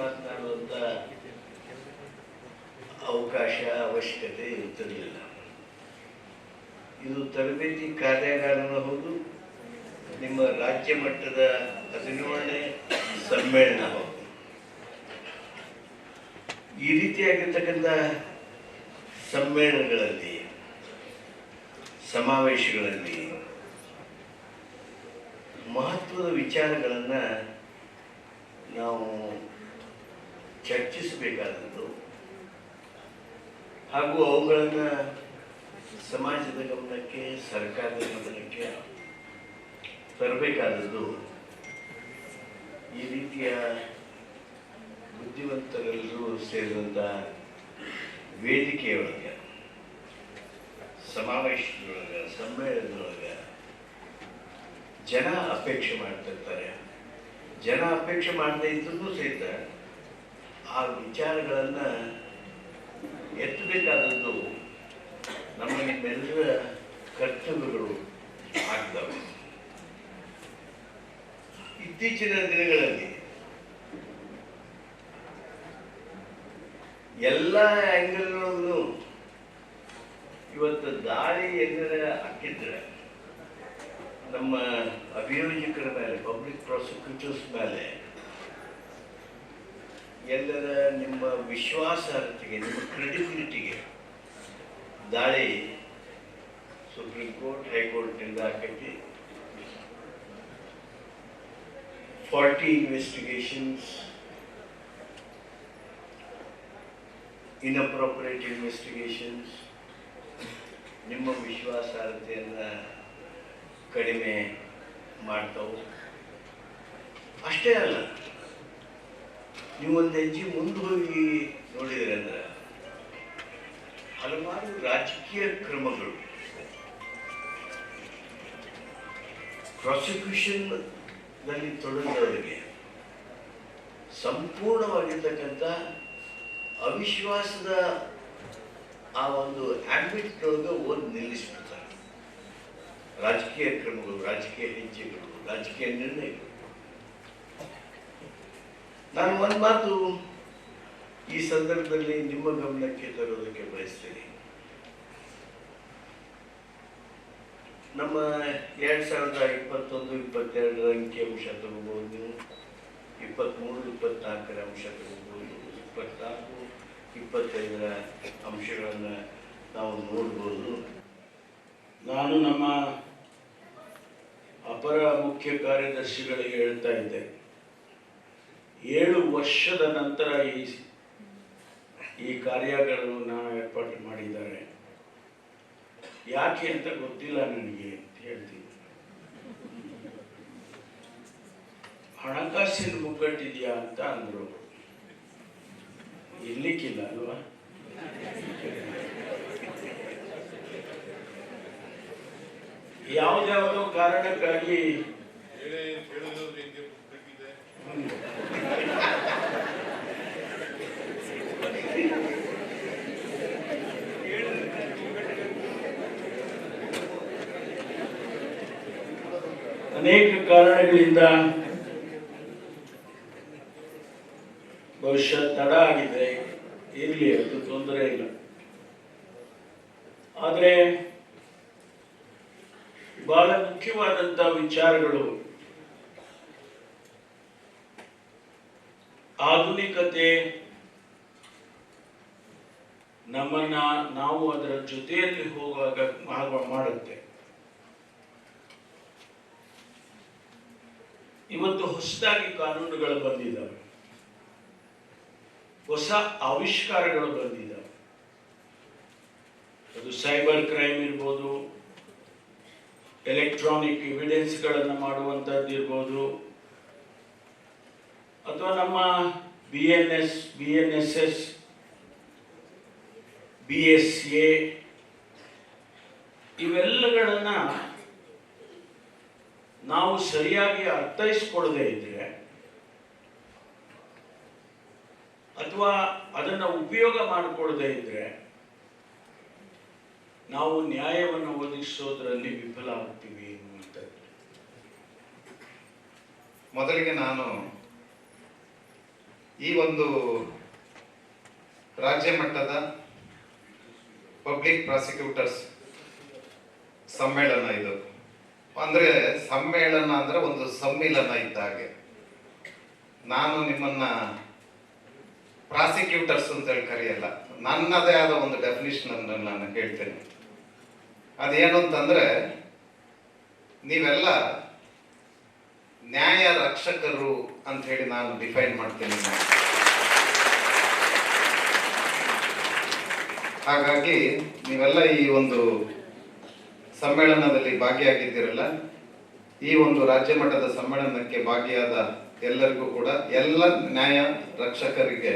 ಮಾತನಾಡುವಂಥ ಅವಕಾಶ ಅವಶ್ಯಕತೆ ಇರ್ತಿರಲಿಲ್ಲ ಇದು ತರಬೇತಿ ಕಾರ್ಯಾಗಾರನೂ ಹೌದು, ನಿಮ್ಮ ರಾಜ್ಯ ಮಟ್ಟದ ಹದಿನೇಳನೇ ಸಮ್ಮೇಳನ ಹೌದು. ಈ ರೀತಿಯಾಗಿರ್ತಕ್ಕಂಥ ಸಮ್ಮೇಳನಗಳಲ್ಲಿ, ಸಮಾವೇಶಗಳಲ್ಲಿ ಮಹತ್ವದ ವಿಚಾರಗಳನ್ನು ನಾವು ಚರ್ಚಿಸಬೇಕಾದದ್ದು. ಹಾಗೂ ಅವುಗಳನ್ನು ಸಮಾಜದ ಗಮನಕ್ಕೆ, ಸರ್ಕಾರದ ಗಮನಕ್ಕೆ ತರಬೇಕಾದದ್ದು. ಈ ರೀತಿಯ ಬುದ್ಧಿವಂತರೆಲ್ಲರೂ ಸೇರಿದಂಥ ವೇದಿಕೆಯೊಳಗೆ, ಸಮಾವೇಶದೊಳಗೆ, ಸಮ್ಮೇಳನದೊಳಗೆ ಜನ ಅಪೇಕ್ಷೆ ಮಾಡ್ತಿರ್ತಾರೆ. ಜನ ಅಪೇಕ್ಷೆ ಮಾಡದೇ ಇದ್ರೂ ಸಹಿತ ಆ ವಿಚಾರಗಳನ್ನು ಎತ್ತಬೇಕಾದದ್ದು ನಮ್ಮ ನಿಮ್ಮೆಲ್ಲರ ಕರ್ತವ್ಯಗಳು ಆಗ್ತವೆ. ಇತ್ತೀಚಿನ ದಿನಗಳಲ್ಲಿ ಎಲ್ಲ ಆ್ಯಂಗಲ್ನೊಳಗೂ ಇವತ್ತು ದಾಳಿ ಎಲ್ಲರ ಹಾಕಿದ್ರೆ ನಮ್ಮ ಅಭಿಯೋಜಕರ ಮೇಲೆ ಪಬ್ಲಿಕ್ ಪ್ರಾಸಿಕ್ಯೂಟರ್ಸ್ ಮೇಲೆ ಎಲ್ಲರ ನಿಮ್ಮ ವಿಶ್ವಾಸಾರ್ಹತೆಗೆ, ನಿಮ್ಮ ಕ್ರೆಡಿಬಿಲಿಟಿಗೆ ದಾಳಿ ಸುಪ್ರೀಂ ಕೋರ್ಟ್ ಹೈಕೋರ್ಟ್ನಿಂದ ಹಾಕೈತಿ ಫಾರ್ಟಿ ಇನ್ವೆಸ್ಟಿಗೇಷನ್ಸ್ ಇನ್ಅಪ್ರೋಪ್ರಿಯೇಟ್ ಇನ್ವೆಸ್ಟಿಗೇಷನ್ಸ್, ನಿಮ್ಮ ವಿಶ್ವಾಸಾರ್ಹತೆಯನ್ನು ಕಡಿಮೆ ಮಾಡ್ತಾವು. ಅಷ್ಟೇ ಅಲ್ಲ. ನೀವು ಒಂದು ಹೆಜ್ಜೆ ಮುಂದೆ ಹೋಗಿ ನೋಡಿದ್ರೆ ಅಂದ್ರೆ ಹಲವಾರು ರಾಜಕೀಯ ಕ್ರಮಗಳು. ಪ್ರಾಸಿಕ್ಯೂಷನ್ನಲ್ಲಿ ತೊಡಗಿದವರಿಗೆ ಸಂಪೂರ್ಣವಾಗಿರ್ತಕ್ಕಂಥ ಅವಿಶ್ವಾಸದ ಆ ಒಂದು ಆಂಬಿಟ್ನೊಳಗೆ ಓದ್ ನಿಲ್ಲಿಸ್ಬಿಡ್ತಾರೆ. ರಾಜಕೀಯ ಕ್ರಮಗಳು, ರಾಜಕೀಯ ಹೆಜ್ಜೆಗಳು, ರಾಜಕೀಯ ನಿರ್ಣಯಗಳು. ನಾನು ಒಂದು ಮಾತು ಈ ಸಂದರ್ಭದಲ್ಲಿ ನಿಮ್ಮ ಗಮನಕ್ಕೆ ತರೋದಕ್ಕೆ ಬಯಸ್ತೀನಿ. ನಮ್ಮ ಎರಡು ಸಾವಿರದ ಇಪ್ಪತ್ತೊಂದು, ಇಪ್ಪತ್ತೆರಡರ ಅಂಕಿಅಂಶ ತಗೋಬೋದು ತಗೋಬಹುದು ಇಪ್ಪತ್ತ್ಮೂರು ಇಪ್ಪತ್ನಾಲ್ಕರ ಅಂಶ ತಗೋಬಹುದು, ಇಪ್ಪತ್ನಾಲ್ಕು, ಇಪ್ಪತ್ತೈದರ ಅಂಶಗಳನ್ನು ನಾವು ನೋಡ್ಬೋದು. ನಾನು ನಮ್ಮ ಅಪರ ಮುಖ್ಯ ಕಾರ್ಯದರ್ಶಿಗಳಿಗೆ ಹೇಳ್ತಾ ಇದ್ದೆ. ಏಳು ವರ್ಷದ ನಂತರ ಈ ಈ ಕಾರ್ಯಾಗಾರವನ್ನು ಏರ್ಪಾಟು ಮಾಡಿದ್ದಾರೆ. ಯಾಕೆ ಅಂತ ಗೊತ್ತಿಲ್ಲ ನನಗೆ ಅಂತ ಹೇಳ್ತೀನಿ. ಹಣಕಾಸಿನ ಮುಗ್ಗಟ್ಟಿದೆಯಾ ಅಂತ ಅಂದರು. ಇರ್ಲಿಕ್ಕಿಲ್ಲ ಅಲ್ವಾ? ಯಾವುದ್ಯಾವುದೋ ಕಾರಣಕ್ಕಾಗಿ ಅನೇಕ ಕಾರಣಗಳಿಂದ ಬಹುಶಃ ತಡ ಆಗಿದೆ ಇರಲಿ ಅದು ತೊಂದರೆ ಇಲ್ಲ. ಆದರೆ ಬಹಳ ಮುಖ್ಯವಾದಂತಹ ವಿಚಾರಗಳು ಆಧುನಿಕತೆ ನಮ್ಮನ್ನ ನಾವು ಅದರ ಜೊತೆಯಲ್ಲಿ ಹೋಗುವಾಗ ಮಾಡ- ಮಾಡುತ್ತೆ. ಇವತ್ತು ಹೊಸದಾಗಿ ಕಾನೂನುಗಳು ಬಂದಿದ್ದಾವೆ. ಹೊಸ ಆವಿಷ್ಕಾರಗಳು ಬಂದಿದ್ದಾವೆ. ಅದು ಸೈಬರ್ ಕ್ರೈಮ್ ಇರ್ಬೋದು, ಎಲೆಕ್ಟ್ರಾನಿಕ್ ಎವಿಡೆನ್ಸ್ಗಳನ್ನು ಮಾಡುವಂಥದ್ದು ಇರ್ಬೋದು ಅಥವಾ ನಮ್ಮ B N S B N S S B S A ಇವೆಲ್ಲಗಳನ್ನ ನಾವು ಸರಿಯಾಗಿ ಅರ್ಥೈಸ್ಕೊಡದೇ ಇದ್ರೆ ಅಥವಾ ಅದನ್ನು ಉಪಯೋಗ ಮಾಡಿಕೊಳ್ಳದೆ ಇದ್ರೆ ನಾವು ನ್ಯಾಯವನ್ನು ಒದಗಿಸೋದ್ರಲ್ಲಿ ವಿಫಲ ಆಗ್ತೀವಿ ಎನ್ನುವಂಥದ್ದು. ಮೊದಲಿಗೆ ನಾನು ಈ ಒಂದು ರಾಜ್ಯ ಮಟ್ಟದ ಪಬ್ಲಿಕ್ ಪ್ರಾಸಿಕ್ಯೂಟರ್ಸ್ ಸಮ್ಮೇಳನ ಇದು. ಅಂದ್ರೆ ಸಮ್ಮೇಳನ ಅಂದ್ರೆ ಒಂದು ಸಮ್ಮಿಲನ ಇದ್ದ ಹಾಗೆ. ನಾನು ನಿಮ್ಮನ್ನ ಪ್ರಾಸಿಕ್ಯೂಟರ್ಸ್ ಅಂತೇಳಿ ಕರೆಯಲ್ಲ, ನನ್ನದೇ ಆದ ಒಂದು ಡೆಫಿನಿಷನ್ ಅನ್ನು ನಾನು ಹೇಳ್ತೇನೆ ಅದೇನು ಅಂತಂದ್ರೆ ನೀವೆಲ್ಲ ನ್ಯಾಯ ರಕ್ಷಕರು ಅಂತ ಹೇಳಿ ನಾನು ಡಿಫೈನ್ ಮಾಡ್ತೇನೆ. ಹಾಗಾಗಿ ನೀವೆಲ್ಲ ಈ ಒಂದು ಸಮ್ಮೇಳನದಲ್ಲಿ ಭಾಗಿಯಾಗಿದ್ದೀರಲ್ಲ, ಈ ಒಂದು ರಾಜ್ಯ ಮಟ್ಟದ ಸಮ್ಮೇಳನಕ್ಕೆ ಭಾಗಿಯಾದ ಎಲ್ಲರಿಗೂ ಕೂಡ ಎಲ್ಲ ನ್ಯಾಯ ರಕ್ಷಕರಿಗೆ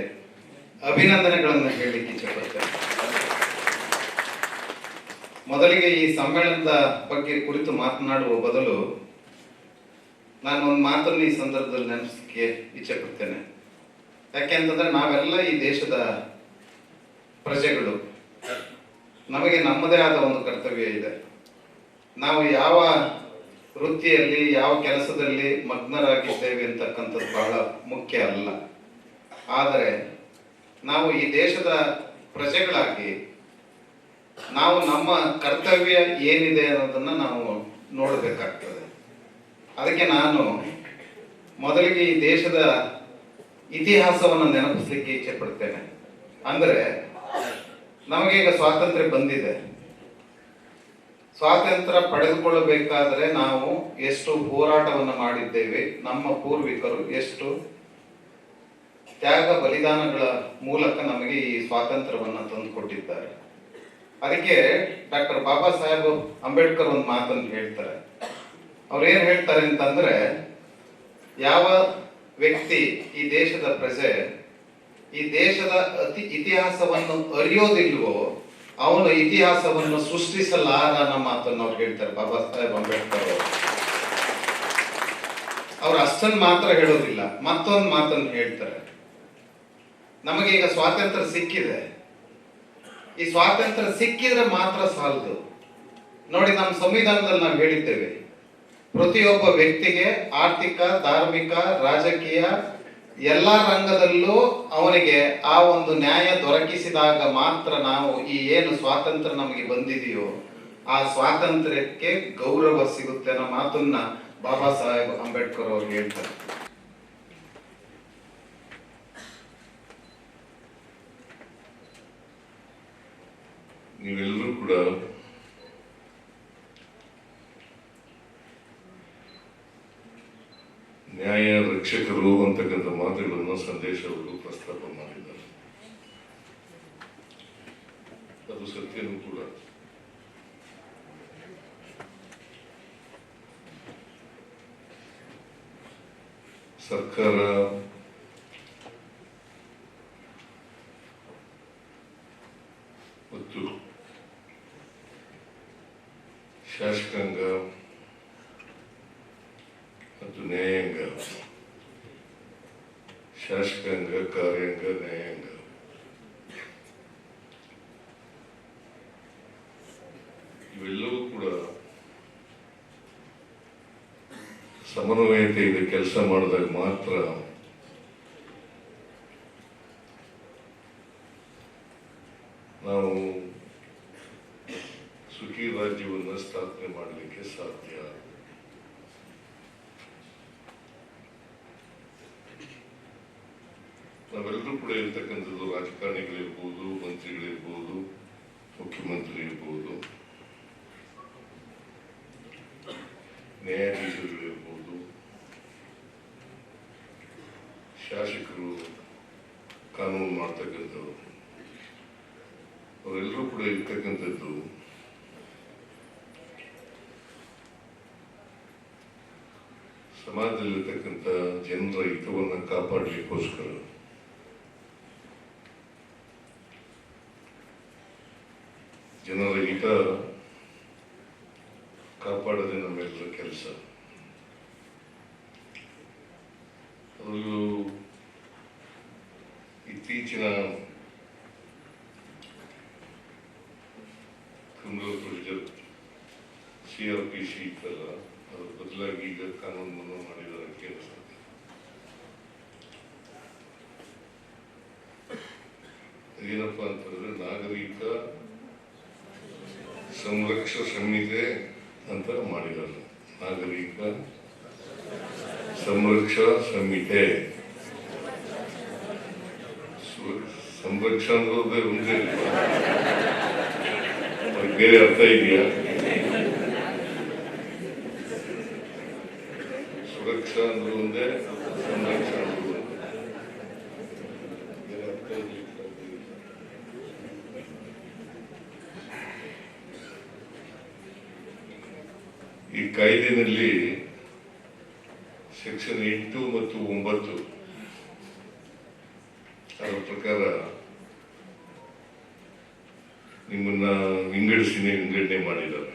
ಅಭಿನಂದನೆಗಳನ್ನು ಹೇಳಲಿಕ್ಕೆ ಇಚ್ಛಪಡ್ತೇನೆ ಮೊದಲಿಗೆ ಈ ಸಮ್ಮೇಳನದ ಬಗ್ಗೆ ಕುರಿತು ಮಾತನಾಡುವ ಬದಲು ನಾನು ಒಂದು ಮಾತನ್ನು ಈ ಸಂದರ್ಭದಲ್ಲಿ ನೆನಪಿಸಲಿಕ್ಕೆ ಇಚ್ಛೆ ಪಡ್ತೇನೆ. ಯಾಕೆಂತಂದ್ರೆ ನಾವೆಲ್ಲ ಈ ದೇಶದ ಪ್ರಜೆಗಳು. ನಮಗೆ ನಮ್ಮದೇ ಆದ ಒಂದು ಕರ್ತವ್ಯ ಇದೆ. ನಾವು ಯಾವ ವೃತ್ತಿಯಲ್ಲಿ, ಯಾವ ಕೆಲಸದಲ್ಲಿ ಮಗ್ನರಾಗಿದ್ದೇವೆ ಅಂತಕ್ಕಂಥದ್ದು ಬಹಳ ಮುಖ್ಯ ಅಲ್ಲ. ಆದರೆ ನಾವು ಈ ದೇಶದ ಪ್ರಜೆಗಳಾಗಿ ನಾವು ನಮ್ಮ ಕರ್ತವ್ಯ ಏನಿದೆ ಅನ್ನೋದನ್ನ ನಾವು ನೋಡಬೇಕಾಗ್ತದೆ. ಅದಕ್ಕೆ ನಾನು ಮೊದಲಿಗೆ ಈ ದೇಶದ ಇತಿಹಾಸವನ್ನು ನೆನಪಿಸಲಿಕ್ಕೆ ಇಚ್ಛೆ ಪಡ್ತೇನೆ. ಅಂದರೆ ನಮಗೆ ಈಗ ಸ್ವಾತಂತ್ರ್ಯ ಬಂದಿದೆ. ಸ್ವಾತಂತ್ರ್ಯ ಪಡೆದುಕೊಳ್ಳಬೇಕಾದರೆ ನಾವು ಎಷ್ಟು ಹೋರಾಟವನ್ನು ಮಾಡಿದ್ದೇವೆ, ನಮ್ಮ ಪೂರ್ವಿಕರು ಎಷ್ಟು ತ್ಯಾಗ ಬಲಿದಾನಗಳ ಮೂಲಕ ನಮಗೆ ಈ ಸ್ವಾತಂತ್ರ್ಯವನ್ನು ತಂದುಕೊಟ್ಟಿದ್ದಾರೆ. ಅದಕ್ಕೆ ಡಾಕ್ಟರ್ ಬಾಬಾ ಸಾಹೇಬ್ ಅಂಬೇಡ್ಕರ್ ಒಂದು ಮಾತನ್ನು ಹೇಳ್ತಾರೆ. ಅವ್ರು ಏನ್ ಹೇಳ್ತಾರೆ ಅಂತಂದ್ರೆ, ಯಾವ ವ್ಯಕ್ತಿ ಈ ದೇಶದ ಪ್ರಜೆ, ಈ ದೇಶದ ಅತಿ ಇತಿಹಾಸವನ್ನು ಅರಿಯೋದಿಲ್ವೋ, ಅವನು ಇತಿಹಾಸವನ್ನು ಸೃಷ್ಟಿಸಲಾರ ಅನ್ನೋ ಮಾತನ್ನು ಅವ್ರು ಹೇಳ್ತಾರೆ, ಬಾಬಾ ಸಾಹೇಬ್ ಅಂಬೇಡ್ಕರ್ ಅವರು. ಅಷ್ಟನ್ನು ಮಾತ್ರ ಹೇಳೋದಿಲ್ಲ, ಮತ್ತೊಂದು ಮಾತನ್ನು ಹೇಳ್ತಾರೆ. ನಮಗೆ ಈಗ ಸ್ವಾತಂತ್ರ್ಯ ಸಿಕ್ಕಿದೆ. ಈ ಸ್ವಾತಂತ್ರ್ಯ ಸಿಕ್ಕಿದ್ರೆ ಮಾತ್ರ ಸಾಲದು. ನೋಡಿ, ನಮ್ಮ ಸಂವಿಧಾನದಲ್ಲಿ ನಾವು ಹೇಳಿದ್ದೇವೆ ಪ್ರತಿಯೊಬ್ಬ ವ್ಯಕ್ತಿಗೆ ಆರ್ಥಿಕ, ಧಾರ್ಮಿಕ, ರಾಜಕೀಯ ಎಲ್ಲ ರಂಗದಲ್ಲೂ ಅವನಿಗೆ ಆ ಒಂದು ನ್ಯಾಯ ದೊರಕಿಸಿದಾಗ ಮಾತ್ರ ನಾವು ಈ ಏನು ಸ್ವಾತಂತ್ರ್ಯ ನಮಗೆ ಬಂದಿದೆಯೋ, ಆ ಸ್ವಾತಂತ್ರ್ಯಕ್ಕೆ ಗೌರವ ಸಿಗುತ್ತೆ ಅನ್ನೋ ಮಾತನ್ನ ಬಾಬಾ ಸಾಹೇಬ್ ಅಂಬೇಡ್ಕರ್ ಅವರು ಹೇಳ್ತಾರೆ. ನೀವೆಲ್ಲರೂ ಕೂಡ ನ್ಯಾಯ ರಕ್ಷಕರು ಅಂತಕ್ಕಂಥ ಮಾತುಗಳನ್ನು ಸಂದೇಶ ಅವರು ಪ್ರಸ್ತಾಪ ಮಾಡಿದ್ದಾರೆ. ಅದು ಸತ್ಯನೂ ಕೂಡ. ಸರ್ಕಾರ ಮತ್ತು ಶಾಸಕಾಂಗ ಮತ್ತು ನ್ಯಾಯಾಂಗ ಶಾಸಕಾಂಗ ಕಾರ್ಯಾಂಗ ನ್ಯಾಯಾಂಗ ಇವೆಲ್ಲವೂ ಕೂಡ ಸಮನ್ವಯತೆಯಿಂದ ಕೆಲಸ ಮಾಡಿದಾಗ ಮಾತ್ರ ನಾವು ಸುಖಿ ರಾಜ್ಯವನ್ನು ಸ್ಥಾಪನೆ ಮಾಡಲಿಕ್ಕೆ ಸಾಧ್ಯ ಇರ್ತಕ್ಕಂಥದ್ದು ರಾಜಕಾರಣಿಗಳಿರ್ಬೋದು ಮಂತ್ರಿಗಳಿರ್ಬೋದು ಮುಖ್ಯಮಂತ್ರಿ ಇರ್ಬೋದು ನ್ಯಾಯಾಧೀಶಗಳಿರ್ಬೋದು ಶಾಸಕರು ಕಾನೂನು ಮಾಡ್ತಕ್ಕಂಥವ್ರು. ಅವರೆಲ್ಲರೂ ಕೂಡ ಇರ್ತಕ್ಕಂಥದ್ದು ಸಮಾಜದಲ್ಲಿರ್ತಕ್ಕಂಥ ಜನರ ಹಿತವನ್ನು ಕಾಪಾಡಲಿಕ್ಕೋಸ್ಕರ. ಜನರ ಹಿತ ಕಾಪಾಡೋದೇ ನಮ್ಮೆಲ್ಲರ ಕೆಲಸ. ಅದರಲ್ಲೂ ಇತ್ತೀಚಿನ ಕುಂದೂರು ಸಿ ಆರ್ ಪಿ ಸಿ ಇತ್ತಲ್ಲ ಅದ್ರ ಬದಲಾಗಿ ಈಗ ಕಾನೂನನ್ನು ಮಾಡಿದ್ದಾರೆ ಕೆಲಸ ಏನಪ್ಪ ಅಂತಂದ್ರೆ ನಾಗರಿಕ ಸಂರಕ್ಷ ಸಂಹಿತೆ ಅಂತ ಮಾಡಿದ್ದಾರೆ ನಾಗರಿಕ ಸಂರಕ್ಷಾ ಸಂಹಿತೆ. ಸಂರಕ್ಷ ಅನ್ನೋದೇ ಒಂದೇ ಬೇರೆ ಅರ್ಥ ಇದೆಯಾ? ಸುರಕ್ಷಾ ಅಂದ್ರೆ ಒಂದೇ, ಸಂರಕ್ಷ ಅಂದ್ರೆ ಅರ್ಥ ಇರ್ಲಿಕ್ಕೆ ಈ ಕಾಯ್ದೆನಲ್ಲಿ ಸೆಕ್ಷನ್ ಎಂಟು ಮತ್ತು ಒಂಬತ್ತು ಅದರ ಪ್ರಕಾರ ನಿಮ್ಮನ್ನ ವಿಂಗಡಿಸಿನೇ ವಿಂಗಡಣೆ ಮಾಡಿದ್ದಾರೆ.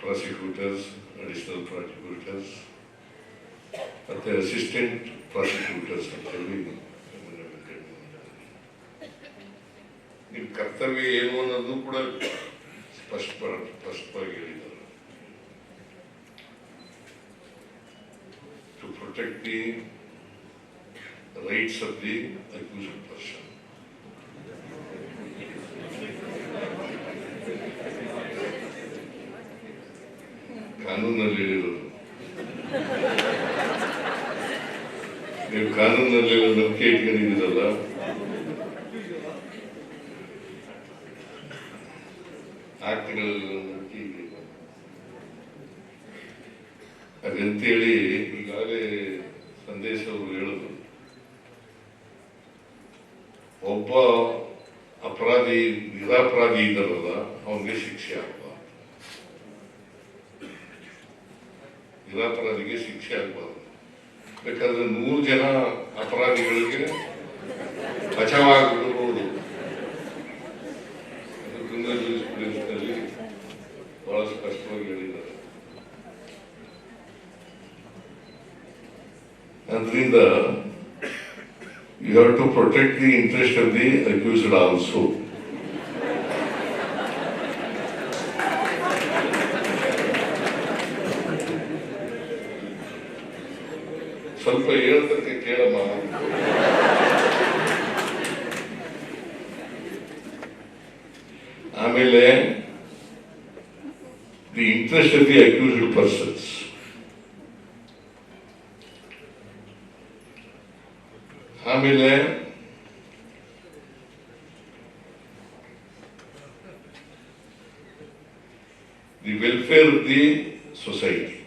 ಪ್ರಾಸಿಕ್ಯೂಟರ್ಸ್ ಅಡಿಷನಲ್ ಪ್ರಾಸಿಕ್ಯೂಟರ್ಸ್ ಮತ್ತೆ ಅಸಿಸ್ಟೆಂಟ್ ಪ್ರಾಸಿಕ್ಯೂಟರ್ಸ್ ಅಂತ ಹೇಳಿ ನಿಮ್ಮನ್ನ ವಿಂಗಡಣೆ ಮಾಡಿದ್ದಾರೆ ನಿಮ್ಮ ಕರ್ತವ್ಯ ಏನು ಅನ್ನೋದು ಕೂಡ ಸ್ಪಷ್ಟ ಸ್ಪಷ್ಟವಾಗಿ ಹೇಳಿದ್ದಾರೆ. To protect the rights of the accused person ಕಾನೂನಲ್ಲಿ ಹೇಳಿರೋದು ನೀವು ಕಾನೂನಲ್ಲಿ ನಂಬಿಕೆ ಇಟ್ಕೊಂಡಿದ್ದೀರಲ್ಲ? ಅದಂತೇಳಿ ಈಗಾಗಲೇ ಸಂದೇಶ ಹೇಳಿದ್ರು. ಒಬ್ಬ ಅಪರಾಧಿ, ನಿರಾಪರಾಧಿ ಇದ್ದಾರಲ್ಲ ಅವನಿಗೆ ಶಿಕ್ಷೆ ಆಗಬಾರ್ದು. ನಿರಾಪರಾಧಿಗೆ ಶಿಕ್ಷೆ ಆಗಬಾರ್ದು. ಬೇಕಾದ್ರೆ ನೂರು ಜನ ಅಪರಾಧಿಗಳಿಗೆ ಕ್ರಿಮಿನಲ್ನಲ್ಲಿ ಬಹಳ ಸ್ಪಷ್ಟವಾಗಿ ಹೇಳಿದ್ದಾರೆ ಅದರಿಂದ you have to protect the interest of the accused also ಸ್ವಲ್ಪ ಹೇಳ್ತಕ್ಕೆ ಕೇಳಮ್ಮ. ಆಮೇಲೆ the interest of the accused persons ಆಮೇಲೆ the welfare of the society